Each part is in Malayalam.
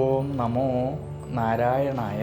ഓം നമോ നാരായണായ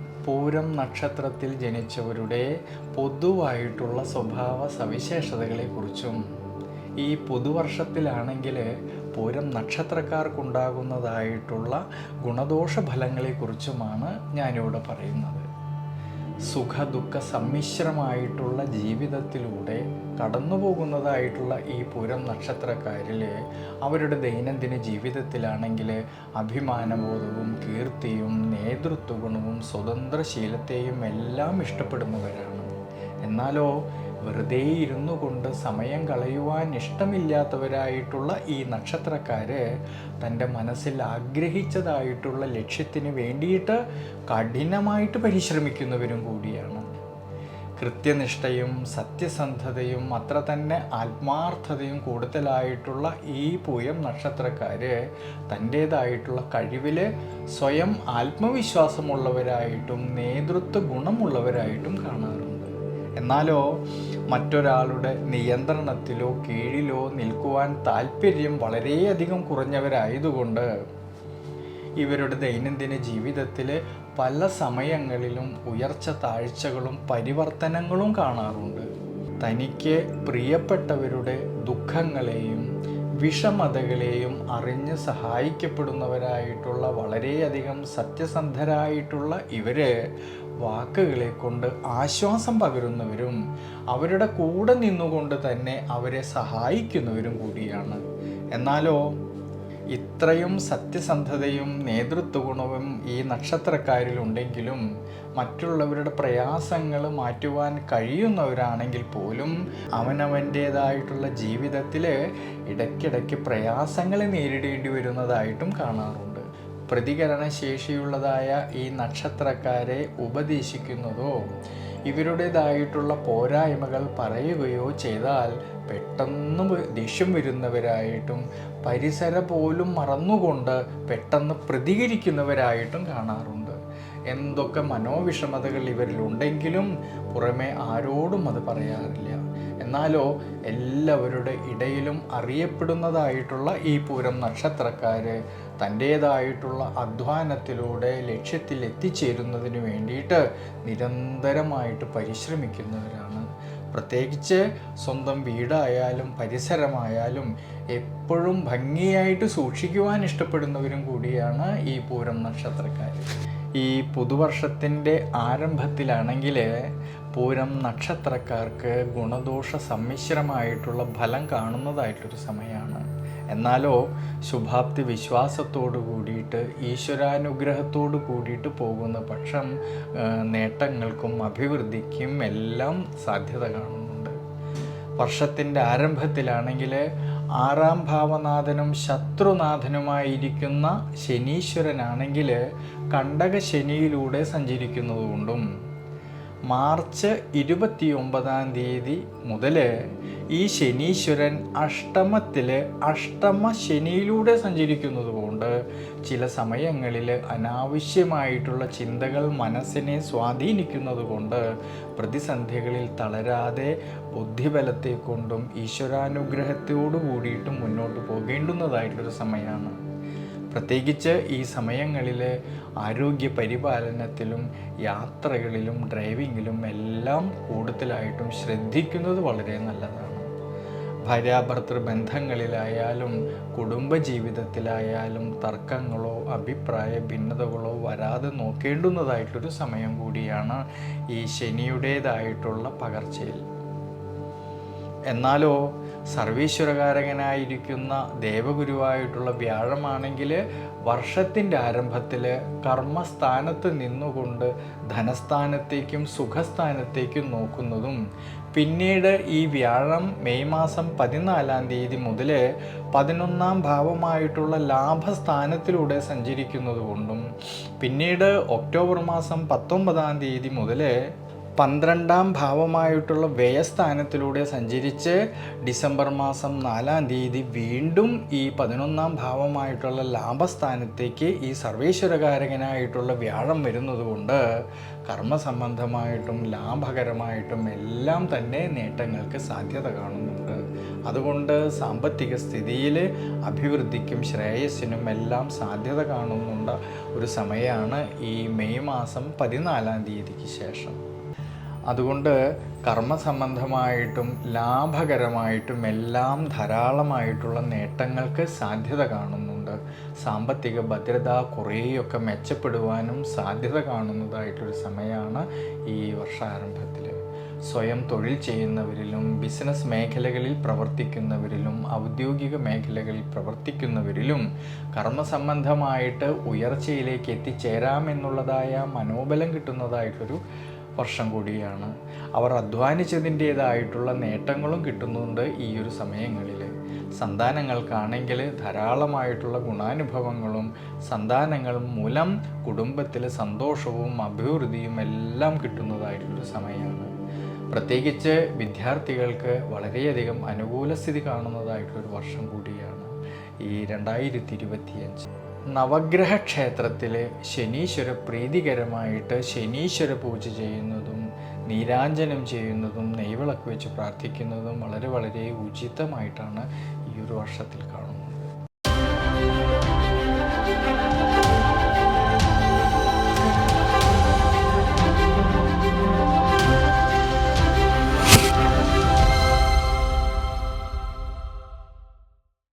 പൂരം നക്ഷത്രത്തിൽ ജനിച്ചവരുടെ പൊതുവായിട്ടുള്ള സ്വഭാവ സവിശേഷതകളെക്കുറിച്ചും ഈ പുതുവർഷത്തിലാണെങ്കിൽ പൂരം നക്ഷത്രക്കാർക്കുണ്ടാകുന്നതായിട്ടുള്ള ഗുണദോഷ ഫലങ്ങളെക്കുറിച്ചുമാണ് ഞാനിവിടെ പറയുന്നത്. സുഖദുഃഖ സമ്മിശ്രമായിട്ടുള്ള ജീവിതത്തിലൂടെ കടന്നു പോകുന്നതായിട്ടുള്ള ഈ പൂരം നക്ഷത്രക്കാരിൽ അവരുടെ ദൈനംദിന ജീവിതത്തിലാണെങ്കിൽ അഭിമാനബോധവും കീർത്തിയും നേതൃത്വ ഗുണവും സ്വതന്ത്രശീലത്തെയും എല്ലാം ഇഷ്ടപ്പെടുന്നവരാണ്. എന്നാലോ വെറുതെ ഇരുന്നു കൊണ്ട് സമയം കളയുവാൻ ഇഷ്ടമില്ലാത്തവരായിട്ടുള്ള ഈ നക്ഷത്രക്കാര് തന്റെ മനസ്സിൽ ആഗ്രഹിച്ചതായിട്ടുള്ള ലക്ഷ്യത്തിന് വേണ്ടിയിട്ട് കഠിനമായിട്ട് പരിശ്രമിക്കുന്നവരും കൂടിയാണ്. കൃത്യനിഷ്ഠയും സത്യസന്ധതയും അത്ര തന്നെ ആത്മാർത്ഥതയും കൂടുതലായിട്ടുള്ള ഈ പൂയം നക്ഷത്രക്കാർ തന്റേതായിട്ടുള്ള കഴിവിൽ സ്വയം ആത്മവിശ്വാസമുള്ളവരായിട്ടും നേതൃത്വ ഗുണമുള്ളവരായിട്ടും കാണാറുണ്ട്. എന്നാലോ മറ്റൊരാളുടെ നിയന്ത്രണത്തിലോ കീഴിലോ നിൽക്കുവാൻ താല്പര്യം വളരെയധികം കുറഞ്ഞവരായതുകൊണ്ട് ഇവരുടെ ദൈനംദിന ജീവിതത്തിൽ പല സമയങ്ങളിലും ഉയർച്ച താഴ്ചകളും പരിവർത്തനങ്ങളും കാണാറുണ്ട്. തനിക്ക് പ്രിയപ്പെട്ടവരുടെ ദുഃഖങ്ങളെയും വിഷമതകളെയും അറിഞ്ഞ് സഹായിക്കപ്പെടുന്നവരായിട്ടുള്ള വളരെയധികം സത്യസന്ധരായിട്ടുള്ള ഇവർ വാക്കുകളെ കൊണ്ട് ആശ്വാസം പകരുന്നവരും അവരുടെ കൂടെ നിന്നുകൊണ്ട് തന്നെ അവരെ സഹായിക്കുന്നവരും കൂടിയാണ്. എന്നാലോ ഇത്രയും സത്യസന്ധതയും നേതൃത്വ ഗുണവും ഈ നക്ഷത്രക്കാരിലുണ്ടെങ്കിലും മറ്റുള്ളവരുടെ പ്രയാസങ്ങൾ മാറ്റുവാൻ കഴിയുന്നവരാണെങ്കിൽ പോലും അവനവന്റേതായിട്ടുള്ള ജീവിതത്തിൽ ഇടയ്ക്കിടയ്ക്ക് പ്രയാസങ്ങൾ നേരിടേണ്ടി വരുന്നതായിട്ടും കാണാറുണ്ട്. പ്രതികരണ ശേഷിയുള്ളതായ ഈ നക്ഷത്രക്കാരെ ഉപദേശിക്കുന്നതോ ഇവരുടേതായിട്ടുള്ള പോരായ്മകൾ പറയുകയോ ചെയ്താൽ പെട്ടെന്ന് ദേഷ്യം വരുന്നവരായിട്ടും പരിസര പോലും മറന്നുകൊണ്ട് പെട്ടെന്ന് പ്രതികരിക്കുന്നവരായിട്ടും കാണാറുണ്ട്. എന്തൊക്കെ മനോവിഷമതകൾ ഇവരിലുണ്ടെങ്കിലും പുറമെ ആരോടും അത് പറയാറില്ല. എന്നാലോ എല്ലാവരുടെ ഇടയിലും അറിയപ്പെടുന്നതായിട്ടുള്ള ഈ പൂരം നക്ഷത്രക്കാര് തന്റേതായിട്ടുള്ള അധ്വാനത്തിലൂടെ ലക്ഷ്യത്തിൽ എത്തിച്ചേരുന്നതിന് വേണ്ടിയിട്ട് നിരന്തരമായിട്ട് പരിശ്രമിക്കുന്നവരാണ്. പ്രത്യേകിച്ച് സ്വന്തം വീടായാലും പരിസരമായാലും എപ്പോഴും ഭംഗിയായിട്ട് സൂക്ഷിക്കുവാൻ ഇഷ്ടപ്പെടുന്നവരും കൂടിയാണ് ഈ പൂരം നക്ഷത്രക്കാർ. ഈ പുതുവർഷത്തിന്റെ ആരംഭത്തിലാണെങ്കിൽ പൂരം നക്ഷത്രക്കാർക്ക് ഗുണദോഷ സമ്മിശ്രമായിട്ടുള്ള ഫലം കാണുന്നതായിട്ടൊരു സമയമാണ്. എന്നാലോ ശുഭാപ്തി വിശ്വാസത്തോടു കൂടിയിട്ട് ഈശ്വരാനുഗ്രഹത്തോടു കൂടിയിട്ട് പോകുന്ന പക്ഷം നേട്ടങ്ങൾക്കും അഭിവൃദ്ധിക്കും എല്ലാം സാധ്യത കാണുന്നുണ്ട്. വർഷത്തിന്റെ ആരംഭത്തിലാണെങ്കിൽ ആറാം ഭാവനാഥനും ശത്രുനാഥനുമായിരിക്കുന്ന ശനീശ്വരനാണെങ്കിൽ കണ്ടക ശനിയിലൂടെ സഞ്ചരിക്കുന്നതുകൊണ്ടും മാർച്ച് ഇരുപത്തി ഒമ്പതാം തീയതി മുതൽ ഈ ശനീശ്വരൻ അഷ്ടമത്തിൽ അഷ്ടമ ശനിയിലൂടെ സഞ്ചരിക്കുന്നത് കൊണ്ട് ചില സമയങ്ങളിൽ അനാവശ്യമായിട്ടുള്ള ചിന്തകൾ മനസ്സിനെ സ്വാധീനിക്കുന്നത് കൊണ്ട് പ്രതിസന്ധികളിൽ തളരാതെ ബുദ്ധിബലത്തെ കൊണ്ടും ഈശ്വരാനുഗ്രഹത്തോടു കൂടിയിട്ടും മുന്നോട്ട് പോകേണ്ടുന്നതായിട്ടൊരു സമയമാണ്. പ്രത്യേകിച്ച് ഈ സമയങ്ങളിൽ ആരോഗ്യ പരിപാലനത്തിലും യാത്രകളിലും ഡ്രൈവിങ്ങിലും എല്ലാം കൂടുതലായിട്ടും ശ്രദ്ധിക്കുന്നത് വളരെ നല്ലതാണ്. ഭാര്യാഭർത്തൃ ബന്ധങ്ങളിലായാലും കുടുംബജീവിതത്തിലായാലും തർക്കങ്ങളോ അഭിപ്രായ ഭിന്നതകളോ വരാതെ നോക്കേണ്ടുന്നതായിട്ടൊരു സമയം കൂടിയാണ് ഈ ശനിയുടേതായിട്ടുള്ള പകർച്ചയിൽ. എന്നാലോ സർവീശ്വരകാരകനായിരിക്കുന്ന ദേവഗുരുവായിട്ടുള്ള വ്യാഴമാണെങ്കിൽ വർഷത്തിന്റെ ആരംഭത്തിൽ കർമ്മസ്ഥാനത്ത് നിന്നുകൊണ്ട് ധനസ്ഥാനത്തേക്കും സുഖസ്ഥാനത്തേക്കും നോക്കുന്നതും പിന്നീട് ഈ വ്യാഴം മെയ് മാസം പതിനാലാം തീയതി മുതൽ പതിനൊന്നാം ഭാവമായിട്ടുള്ള ലാഭസ്ഥാനത്തിലൂടെ സഞ്ചരിക്കുന്നതുകൊണ്ടും പിന്നീട് ഒക്ടോബർ മാസം പത്തൊമ്പതാം തീയതി മുതൽ പന്ത്രണ്ടാം ഭാവമായിട്ടുള്ള വ്യയസ്ഥാനത്തിലൂടെ സഞ്ചരിച്ച് ഡിസംബർ മാസം നാലാം തീയതി വീണ്ടും ഈ പതിനൊന്നാം ഭാവമായിട്ടുള്ള ലാഭസ്ഥാനത്തേക്ക് ഈ സർവേശ്വരകാരകനായിട്ടുള്ള വ്യാഴം വരുന്നതുകൊണ്ട് കർമ്മസംബന്ധമായിട്ടും ലാഭകരമായിട്ടും എല്ലാം തന്നെ നേട്ടങ്ങൾക്ക് സാധ്യത കാണുന്നുണ്ട്. അതുകൊണ്ട് സാമ്പത്തിക സ്ഥിതിയിൽ അഭിവൃദ്ധിക്കും ശ്രേയസ്സിനും എല്ലാം സാധ്യത കാണുന്നുണ്ട്. ഒരു സമയമാണ് ഈ മെയ് മാസം പതിനാലാം തീയതിക്ക് ശേഷം. അതുകൊണ്ട് കർമ്മസംബന്ധമായിട്ടും ലാഭകരമായിട്ടും എല്ലാം ധാരാളമായിട്ടുള്ള നേട്ടങ്ങൾക്ക് സാധ്യത കാണുന്നുണ്ട്. സാമ്പത്തിക ഭദ്രത കുറേയൊക്കെ മെച്ചപ്പെടുവാനും സാധ്യത കാണുന്നതായിട്ടൊരു സമയമാണ് ഈ വർഷാരംഭത്തിൽ സ്വയം തൊഴിൽ ചെയ്യുന്നവരിലും ബിസിനസ് മേഖലകളിൽ പ്രവർത്തിക്കുന്നവരിലും ഔദ്യോഗിക മേഖലകളിൽ പ്രവർത്തിക്കുന്നവരിലും കർമ്മസംബന്ധമായിട്ട് ഉയർച്ചയിലേക്ക് എത്തിച്ചേരാമെന്നുള്ളതായ മനോബലം കിട്ടുന്നതായിട്ടൊരു വർഷം കൂടിയാണ്. അവർ അധ്വാനിച്ചതിന്റേതായിട്ടുള്ള നേട്ടങ്ങളും കിട്ടുന്നുണ്ട് ഈ ഒരു സമയങ്ങളിൽ സന്താനങ്ങൾക്കാണെങ്കിൽ ധാരാളമായിട്ടുള്ള ഗുണാനുഭവങ്ങളും സന്താനങ്ങൾ മൂലം കുടുംബത്തിൽ സന്തോഷവും അഭിവൃദ്ധിയും എല്ലാം കിട്ടുന്നതായിട്ടൊരു സമയമാണ് പ്രത്യേകിച്ച് വിദ്യാർത്ഥികൾക്ക് വളരെയധികം അനുകൂല സ്ഥിതി കാണുന്നതായിട്ടൊരു വർഷം കൂടിയാണ്. ഈ രണ്ടായിരത്തി ഇരുപത്തിയഞ്ച്. നവഗ്രഹ ക്ഷേത്രത്തിൽ ശനീശ്വര പ്രീതികരമായിട്ട് ശനീശ്വര പൂജ ചെയ്യുന്നതും നീരാഞ്ജനം ചെയ്യുന്നതും നെയ്വിളക്ക് വെച്ച് പ്രാർത്ഥിക്കുന്നതും വളരെ വളരെ ഉചിതമായിട്ടാണ് ഈ ഒരു വർഷത്തിൽ കാണുന്നത്.